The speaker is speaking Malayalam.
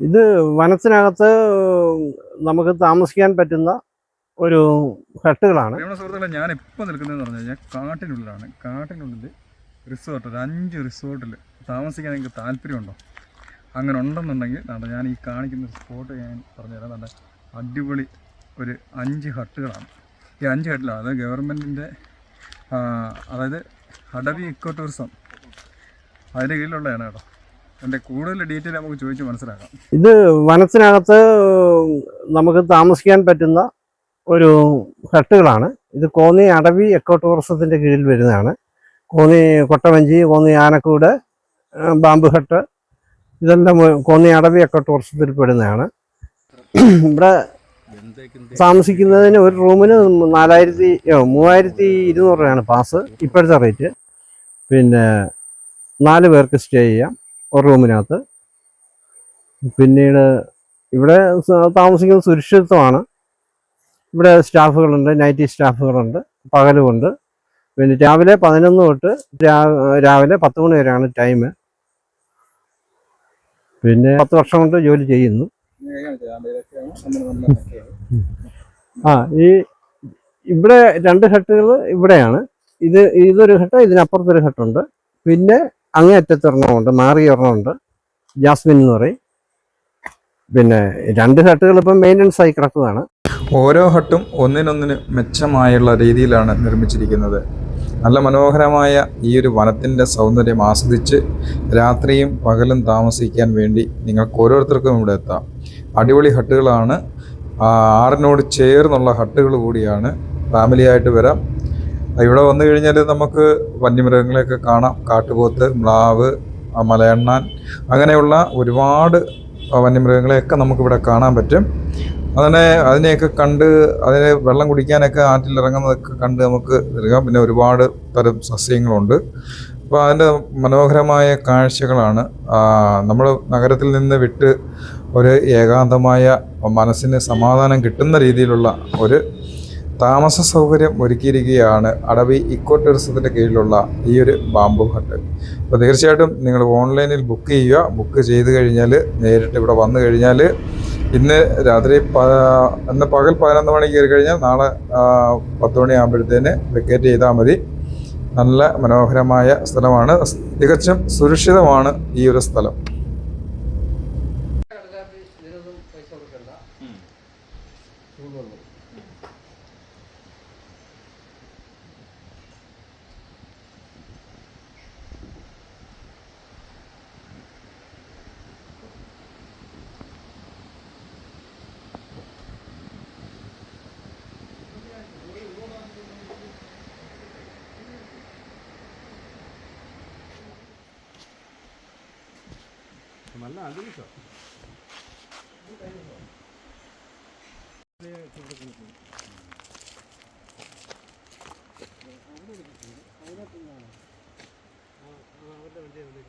ഇത് വനത്തിനകത്ത് നമുക്ക് താമസിക്കാൻ പറ്റുന്ന ഒരു ഹട്ടുകളാണ്. സുഹൃത്തുക്കളെ ഞാൻ ഇപ്പോൾ നിൽക്കുന്നതെന്ന് പറഞ്ഞു കഴിഞ്ഞാൽ കാട്ടിനുള്ളിലാണ്. കാട്ടിനുള്ളിൽ റിസോർട്ട് ഒരു അഞ്ച് റിസോർട്ടിൽ താമസിക്കാൻ എനിക്ക് താല്പര്യമുണ്ടോ? അങ്ങനെ ഉണ്ടെന്നുണ്ടെങ്കിൽ ദാണ്ട ഞാൻ ഈ കാണിക്കുന്ന സ്പോട്ട് ഞാൻ പറഞ്ഞുതരാം. നല്ല അടിപൊളി ഒരു അഞ്ച് ഹട്ടുകളാണ്. ഈ അഞ്ച് ഹട്ടിലാണ് അത് ഗവൺമെന്റിന്റെ അതായത് അടവി ഇക്കോ ടൂറിസം അതിന്റെ കീഴിലുള്ളതാണ് കേട്ടോ. ഡീറ്റെയിൽ നമുക്ക് മനസ്സിലാക്കാം. ഇത് വനത്തിനകത്ത് നമുക്ക് താമസിക്കാൻ പറ്റുന്ന ഒരു ഹട്ടുകളാണ്. ഇത് കോന്നി അടവി എക്കോ ടൂറിസത്തിന്റെ കീഴിൽ വരുന്നതാണ്. കോന്നി കൊട്ടവഞ്ചി കോന്നി ആനക്കൂട് ബാമ്പു ഹട്ട് ഇതെല്ലാം കോന്നി അടവി എക്കോ ടൂറിസത്തിൽ പെടുന്നതാണ്. ഇവിടെ താമസിക്കുന്നതിന് ഒരു റൂമിന് നാലായിരത്തി മൂവായിരത്തി ഇരുന്നൂറ് രൂപയാണ് പാസ്. ഇപ്പോഴത്തെ റേറ്റ്. പിന്നെ നാല് പേർക്ക് സ്റ്റേ ചെയ്യാം. റൂമിനകത്ത്. പിന്നീട് ഇവിടെ താമസിക്കുന്നത് സുരക്ഷിതത്വമാണ്. ഇവിടെ സ്റ്റാഫുകളുണ്ട് നൈറ്റ് സ്റ്റാഫുകളുണ്ട് പകലുമുണ്ട്. പിന്നെ രാവിലെ പതിനൊന്ന് തൊട്ട് രാവിലെ പത്ത് മണി വരെയാണ് ടൈം. പിന്നെ പത്ത് വർഷം കൊണ്ട് ജോലി ചെയ്യുന്നു. ആ ഈ ഇവിടെ രണ്ട് ഹട്ടുകൾ ഇവിടെയാണ്. ഇത് ഇതൊരു ഘട്ടം ഇതിനപ്പുറത്തൊരു ഘട്ടമുണ്ട് പിന്നെ അങ്ങേ അറ്റത്തൊരെണ്ണമുണ്ട് മാറി ഒരെണ്ണമുണ്ട് ജാസ്മിൻ എന്ന് പറയും. പിന്നെ രണ്ട് ഹട്ടുകൾ ഇപ്പം മെയിന്റനൻസ് ആയി കിടക്കുന്നതാണ് ഓരോ ഹട്ടും ഒന്നിനൊന്നിന് മെച്ചമായുള്ള രീതിയിലാണ് നിർമ്മിച്ചിരിക്കുന്നത്. നല്ല മനോഹരമായ ഈ ഒരു വനത്തിന്റെ സൗന്ദര്യം ആസ്വദിച്ച് രാത്രിയും പകലും താമസിക്കാൻ വേണ്ടി നിങ്ങൾക്ക് ഓരോരുത്തർക്കും ഇവിടെ എത്താം. അടിപൊളി ഹട്ടുകളാണ് ആറിനോട് ചേർന്നുള്ള ഹട്ടുകൾ കൂടിയാണ്. ഫാമിലിയായിട്ട് വരാം. ഇവിടെ വന്നു കഴിഞ്ഞാൽ നമുക്ക് വന്യമൃഗങ്ങളെയൊക്കെ കാണാം. കാട്ടുപോത്ത് മ്ലാവ് മലയണ്ണാൻ അങ്ങനെയുള്ള ഒരുപാട് വന്യമൃഗങ്ങളെയൊക്കെ നമുക്കിവിടെ കാണാൻ പറ്റും. അങ്ങനെ അതിനെയൊക്കെ കണ്ട് അതിനെ വെള്ളം കുടിക്കാനൊക്കെ ആറ്റിലിറങ്ങുന്നതൊക്കെ കണ്ട് നമുക്ക് നൽകാം പിന്നെ ഒരുപാട് തരം സസ്യങ്ങളുണ്ട്. അപ്പോൾ അതിന്റെ മനോഹരമായ കാഴ്ചകളാണ്. നമ്മൾ നഗരത്തിൽ നിന്ന് വിട്ട് ഒരു ഏകാന്തമായ മനസ്സിന് സമാധാനം കിട്ടുന്ന രീതിയിലുള്ള ഒരു താമസ സൗകര്യം ഒരുക്കിയിരിക്കുകയാണ് അടവി ഇക്കോ ടൂറിസത്തിന്റെ കീഴിലുള്ള ഈ ഒരു ബാംബു ഹട്ട്. അപ്പോൾ തീർച്ചയായിട്ടും നിങ്ങൾ ഓൺലൈനിൽ ബുക്ക് ചെയ്യുക. ബുക്ക് ചെയ്ത് കഴിഞ്ഞാൽ നേരിട്ട് ഇവിടെ വന്നു കഴിഞ്ഞാൽ ഇന്ന് രാത്രി ഇന്ന് പകൽ പതിനൊന്ന് മണി കയറി കഴിഞ്ഞാൽ നാളെ പത്ത് മണിയാകുമ്പോഴത്തേന് വെക്കേറ്റ് ചെയ്താൽ മതി. നല്ല മനോഹരമായ സ്ഥലമാണ്. തികച്ചും സുരക്ഷിതമാണ് ഈ ഒരു സ്ഥലം. നല്ല അന്തരീക്ഷം അവരുടെ